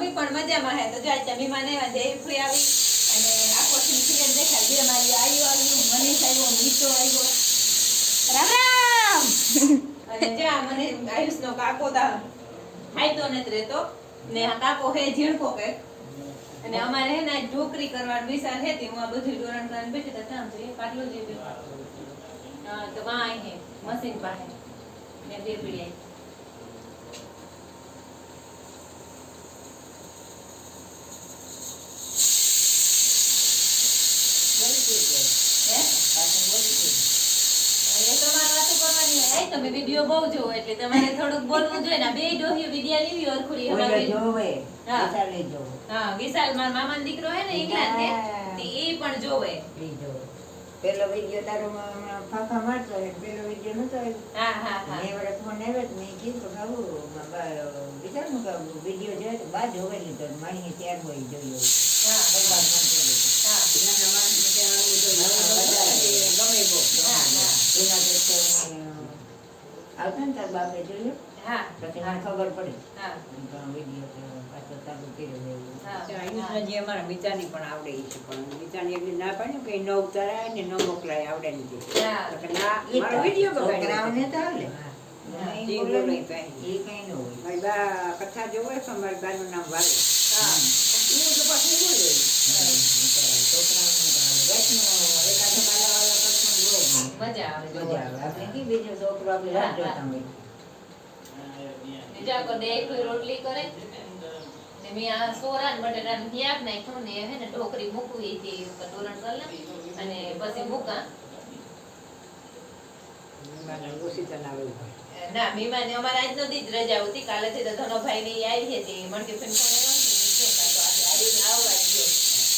અમે પણ મજામાં હે. તો જો આજે મહેમાન આવ્યા જય ફરી આવી. અને આખો સિરિયલ દેખાય. બે મારી આયુ આવ્યું મનીષ આવ્યો મીઠો આવ્યો રામ રામ! અને જ્યાં મને આયુષનો કાકો તા ખાઈતો નથી રહેતો. ને આ કાકો હે ઝીણકો કે અને અમારે હે ને ઢોકરી કરવાનું વિચાર હે હું આ બધું ધોરણ કરીને બેઠી તો ત્યાં જોઈએ. પાટલો જે હા, તો વાં હે, મશીન પાસે. ને બે પીડી આઈ હે એ તમારે વાતો કરવાની હોય. આય તમે વીડિયો બહુ જોવો એટલે તમારે થોડુંક બોલવું જોઈએ ને. બે ડોહી વિદ્યા લેવી ઓરખુડી ઓલે જોવે હા. જોવે. હા વિશાલ મારા મામાનો દીકરો હે ને ઇંગ્લેન્ડ ને તે એ પણ જોવે. ઈ જોવે. પેલો વીડિયો તારો ફાફા મારતો હોય પેલો વીડિયો નતો હા હા હા. મેં વડે ફોન આવ્યો તો મેં કીધું કે આવું વિચારનું કે વીડિયો જોયો તો બા જોવે લીધો માણીએ ત્યાર હોય જોયો હા. ન કરી હા. ત્યાં આવું વધારે ગમે બહુ હા, હા. એના કરતા આવતા ને તાર બાપે જોયું હા પછી મને ખબર પડી હા વીડિયો પાછો ચાલુ કર્યો એવું અમારા મિતાની પણ આવડે છે પણ મિતાની એકલી ના પાડ્યું કે ન ઉતારાય ને ન મોકલાય આવડે નહીં કે. હા. તો કે ના ઈ મારો વીડિયો બગાડ્યો. તો હાલે. હા. ઈ ઈ બોલે બોલે ને, કાંઈ. ઈ કાંઈ ન હોય. મારી બા કથા જોવે છે મારી બાનું નામ વાલે હા ઈ તો પાછું બોલે એકાદો મજા મૂકવી હતી લે અને પછી મૂકા. ના મીમાને અમારે આજનો દી જ રજા હતી કાલે તો ધનોભાઈ ની આવી હતી મણકી ફેન આવીને આવવા દ્યો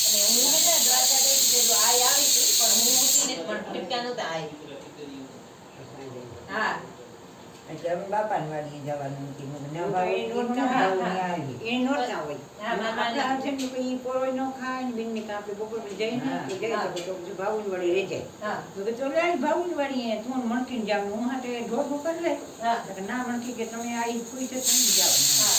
અને હું હે ને દ્વારકા ગઈ હતી તો આઈ આવી હતી ના ના. ઈ નોટ ના પછી જાવ હું હાટે કરી લે હા કે ના મણકી કે તમે આ ઈ ફૂઈ છે તમે જેવા હા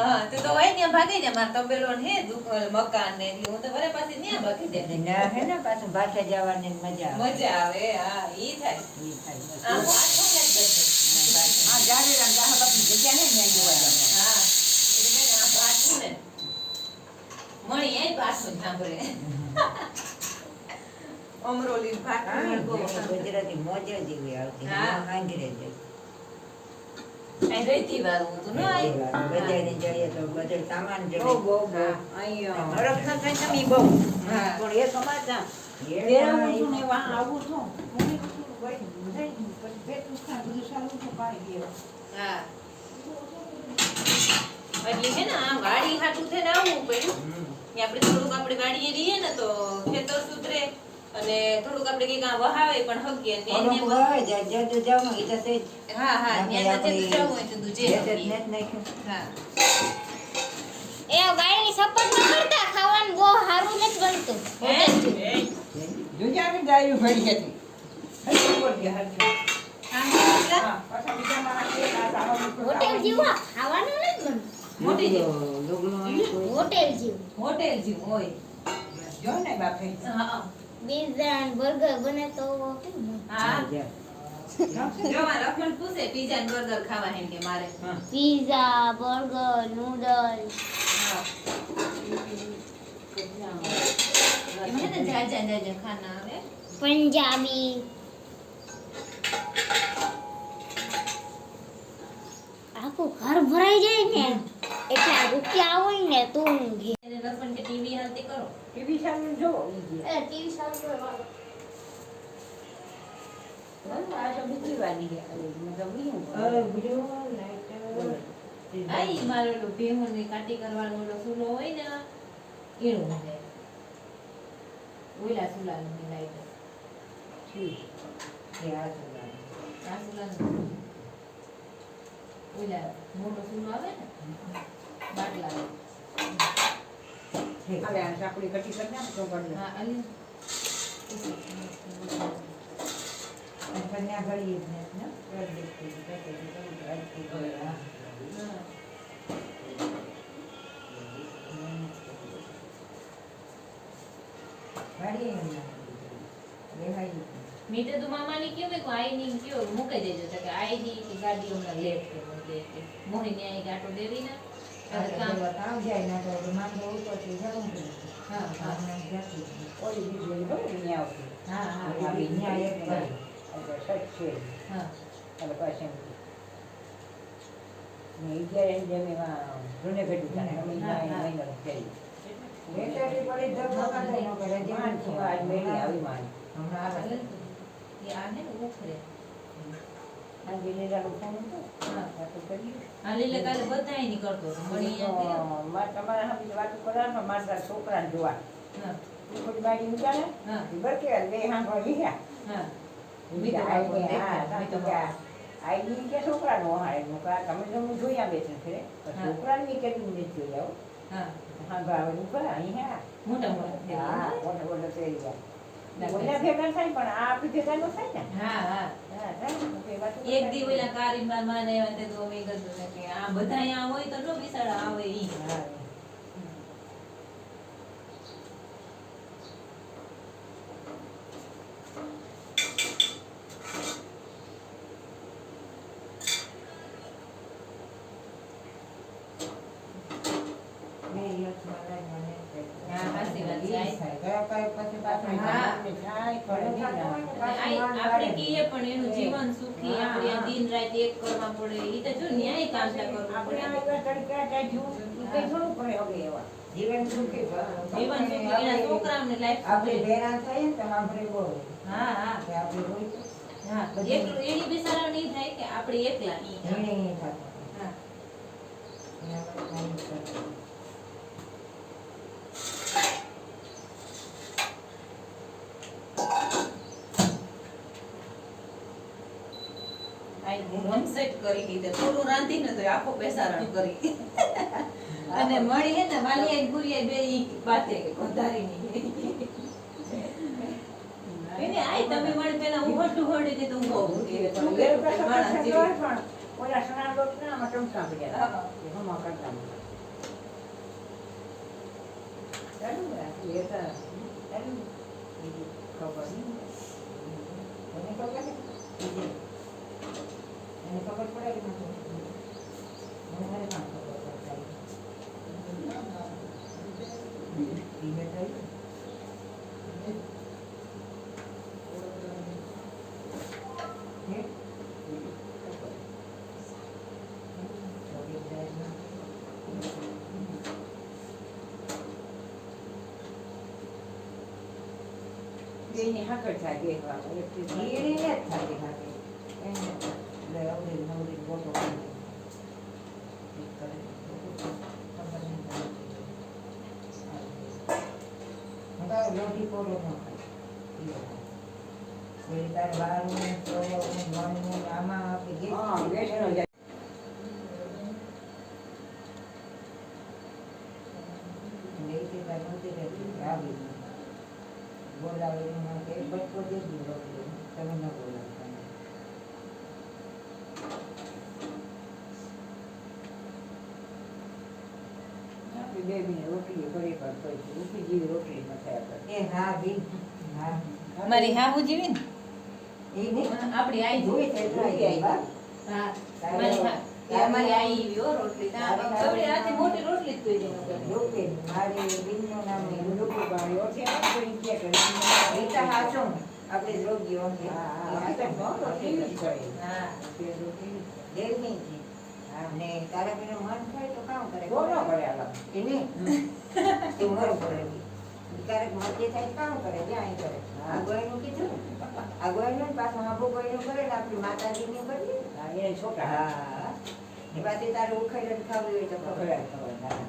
આ મકાન ને હું તો વરે ત્યાં ભાગી દે હે ને જવાની મજા. મજા આવે હા ઈ થાય ઈ થાય. હા જાડે જગ્યા હે એટલે ને મણી એ પાછું જ સાંભળે અમરોલી હા, ભાટું બહુ ગુજરાતી મોજ જ એવી આવતી. હા. એમાં આંગળે જ. આ રેતી વાળું હતું ને આ? બજારે જઈએ તો બધો સામાન બહુ જડે. બહુ બહુ હા. અહીં હરખ થાય તમે બહુ હા. પણ એ સમાચાર એ તેરાવું છું ને વાં આવું છું મમ્મી કીધું, વળી જઈ પછી પેટનું ખા બધું સારું છે પાણી પીવા હા એટલે છે ને આ વાડી હાટું થઈને આવવું પડ્યું હમ. કે આપણે થોડુંક આપણે વાડીએ રહીએ ને તો ખેતર સુધરે અને થોડુંક આપણે કઈ કામ વહાવે પણ હગીએ ને એને વહાવે. જાય જાય તો જાવ ઈ ઈતા સે હા હા ને આપણી જવું હોય તો જે જે જ. ને હા. એ વાયની સપોર્ટ ન કરતા ખાવાનું બહુ સારું નથી બનતું. હે? જોજે આવી ગાયું ફરી હતી હજી ઉપર ગયા હા, હા, હા, પાછા બીજા માં આ ખાવાનું બનતું મોટી છે. લુગડો- લુગડો હોય કોઈ. હોટેલ જેવું. હોટેલ જેવું હોય. જો ને બાપે. હા પીઝા ને બર્ગર બને તો કેવું બને? હા. જા. જો આ લક્ષ્મણ પૂછે પીઝા ને બર્ગર ખાવા એમ કે મારે? હા. Pizza burger noodles. હા. એમ હે ને જા જા જા જા ખાના આવે. પંજાબી. આખું ઘર ભરાઈ જાય ને. રૂપિયા હોય ને તો હું ઘે કે ટીવી હાલતી કરો ટીવી ચાલુ જો એ ટીવી કરવાનું બસ, આ તો બીજી વાની છે. મતલબ ઈ હું હવે લાઈટ. આ મારો લો ભેહું ને કાટી કરવાનો લો સુલો હોય ને એનું છે ઓલા સુલા ની લાઈટ. ઠીક. એ આ સુલા આ સુલા ઓલા મોટો સુલો આવે ને બાટલા હવે આ સાંકળી કટી કરી નાખ તો કરી નાખ. હા અલી કન્યા ઘડી જ ને ઘર દેખતી હતી, ઘર દેખતી હતી, ઘર દેખતી હતી. હા. ઘડી એમ ના. લેવાઈ ગયું. મીટર તો મામાની કેવું કે આઈ ની કયો મૂકી દેજો તો કે આઈ ની કે ગાડી હમણાં લેટ કે એટલે કે મોહી ને આઈ ગાટો દેવી ના હવે કામ આપણે કામ જાય ના તો હવે માંગે ઉપરથી જવું પડે. હા હા આપણે જતી જ નહીં. ઓલી બીજી ઓલી ખબર ને ન્યા આવતી. હા હા આ બી ન્યા એક હા. ઘડી. એટલે સચ છે. હા એટલે પાછી એમ. ને ઈ જ્યારે એમ જેમ એમાં રૂને ભેટું થાય, અમે હા, ન્યા હા. મહિનો કરી. વેચાતી પડી ધબધબા થાય ન કરે, જેમ માન છે, આજ મેળી આવી માન. હમણાં આવે. એ આ ને ઉખરે આ ગિરિરાનું ફોન હતો. હા. વાતો કરી. આ લીલે કાલે બધાયની હતો મળી અહીંયા તો તમારા હાથે વાતો કરવા પણ છોકરાને જોવા હા ઈ ખોટી બારી હા બરકે બે હાંભળવા લીધા. હા ઈ કે મીઠો બાપુ આઈ કે હા, દેખાય, મીઠો સાચું કે આ- કે છોકરાનો વહાણે. મેં તમે તો હું જોઈ આવે છે હા. છોકરાને ઈ નથી જોઈ આવો. હા હાંભળવા વાળું કરે, અહીંયા. મોટા મોટા હા, મોટા મોટો થઈ ગયા. ઓલા ભેગા થાય પણ આ આપણી ભેગા ન થાય ને. હા હા હા, થાય ને, તો એ વાતો એક દી થાય. ઓલા કારીમાં માને આવ્યા તે તો અમે કીધું ને કે આ બધા અહીંયા હોય તો નો બિસાડા આવે ઈ હા. બે દિવસમાં લાગે મને કંઈક. હા, સાચી વાત છે. ઈ થાય. ગયા કાંઈ પછી પાછું આપણે પણ એનું જીવન સુખી આપણે દિન રાત એક કરવા પડે ઈ તો જો ન્યાય કામ કરવું પડે. એવા તડકા ચાખ્યું, ઈ કંઈ થોડું પડે હવે એવા. જીવન સુખી જીવન સુખી એના છોકરાઓને લાઈફ આપણે ભેરા થઈએ તો આપણે બહુ. હા હા. કે આપણે હોય હા એકલું એની બિચારા નહીં થાય કે આપણે એકલા. નહીં થતું. હા. એના માટે કાંઈ થતું. આઈ હું વનસેટ કરી દીધે થોડું રાંધીને તો આખો બેસારણ કરી અને મળી હે ને વાલિયા ગુરિયા બે ઈ બાતે કે વધારીની એને આઈ તમે મને પેલા ઉભટું હોડી દીધું હું બહુ તું ઘેર બેઠો માણસ બેઠો જેવી. હોય પણ ઓલા સણા લોટ ના આમાં ટમકા પડ્યા. હા. એ હમા કરતા હતા. ચાલુ રાખી, એ તો ચાલુ. બીજું ખબર નહીં. એને ખબર છે? એને ખબર પડે કે નથી? મને મને ના ખબર પડે. ધીમે થઈ. હે? ચોવીસ તારીખના. બેયની હાકર થાય બે વાર. એકથી એને ને જ થતી હતી. એને જ થતી. એટલે અવળી નવળી ગોતો કાઢી. ઠીક કરે. ખબર નહીં પડતી. હું તો લોઢી કોરો ન ખાય. ઈ વખત. વળી તારે બારનું ને ચોરનું ને નવનું ને આમાં આપણે ગેસ હા, ગેસનો જાય. અને એ તે કાંઈ નહોતી રહેતી. આવી ગઈ. બોલાવીને મને કે એક બચકો દેજો રોટલી. આપણી બે બેને રોટલી ઘરે પર કોઈ રૂપી જેવી રોટલી ન આપણે. એ હા બી. હા. મારી હાહુ જેવી ને? એ નહીં આપડી આઈ જોઈ તે આઈ. હા. મારી હા. એ આઈ એવી રોટલી તા. ગવડી મોટી રોટલી જ મારી નામ કે હાચો આપણે હા, હા, રોટલી જ કરે. હા. રોટલી દેવની. છે. અને તારા પેલો મન થાય તો કામ કરે. બોલો પડે આલા. એ નહીં. તે મરો પડે ક્યારેક મરજી થાય કામ કરે ત્યાં અહીં કરે. હા. આ ગોયનું કીધું આ ગોયનું ને પાછું આબુ ગોયનું કરે ને આપણી માતાજીની કરીએ છોકરા. હા. એ પાછી તારે ઉખાડીને ખાવી હોય તો ખબર.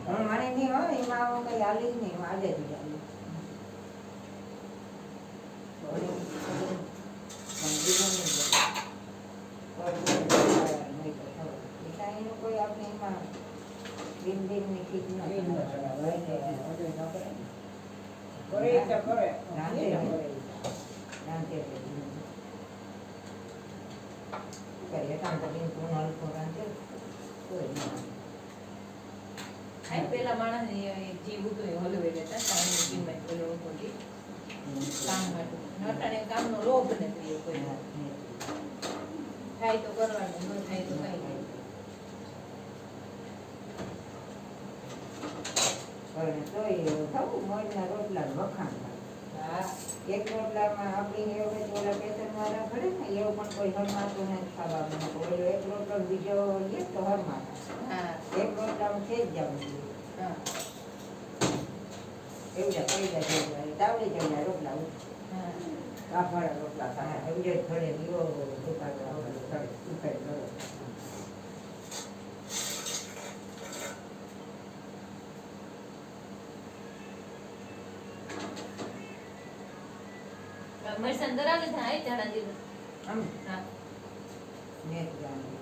હું. મને નહીં હોય એમાં હું કઈ હાલી જ નહીં. હું આજે જ હાલી. પણ બીજું નહીં બોલે. કોઈ બોલે નહીં તો ખબર. એ કાંઈ બિન બિનની ખીચ ન ન કરાય. કરાય. બધુંય ન કરાય. કરે તો કરે. રાંધે એ ન નહીં. કરે. રાંધે કરીએ કામ તો બિન હલકો રાંધે કોઈ નહીં. પેલા માણસ જીવ હતું હલવે લેતા પેલો હતો કામ માટે નટાને કામનો લોભ નથી કોઈ થાય તો કરવાનું ન થાય તો કઈ પણ તોય થવું મોજના રોટલા વખાણ થાય. એક રોટલામાં આપણી એવું કે ઓલા બેસનવાળા ઘડે ને એવું પણ કોઈ હરમાતું નથી ખાવાનું ઓલો એક રોટલો બીજો લે તો હરમાતા. હા. એક રોટલામાં છે જ જવું જોઈએ હા. એવું જ જાય જેવું તાવડી જવું રોટલા હા. કાફાળા રોટલા થાય એવું જ ઘડે દીવો સુકાતો ઉપાય સુકાઈ ઘડે મરસાં દરા લીધા આય જાડા જીરું આમ હા ને જ જાણે.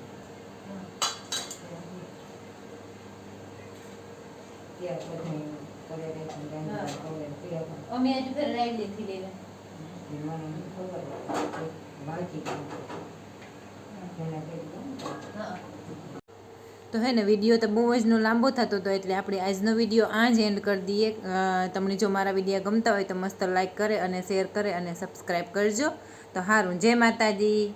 ત્યાં પછી કરે રે સમજાવીને હા. ખવડાવીને પીવે પણ. અમે હજુ ફેર રાઈ લીધી લેવા મને ખબર હતી. વાંચી કામ જેને કીધું હા તો હે ને વીડિયો તો બહુ જ લાંબો થતો હતો એટલે આપણે આજનો વીડિયો આ જ એન્ડ કરી દઈએ. તમને જો મારા વીડિયો ગમતા હોય તો મસ્ત લાઈક કરે અને શેર કરે અને સબસ્ક્રાઈબ કરજો. તો સારું જય માતાજી.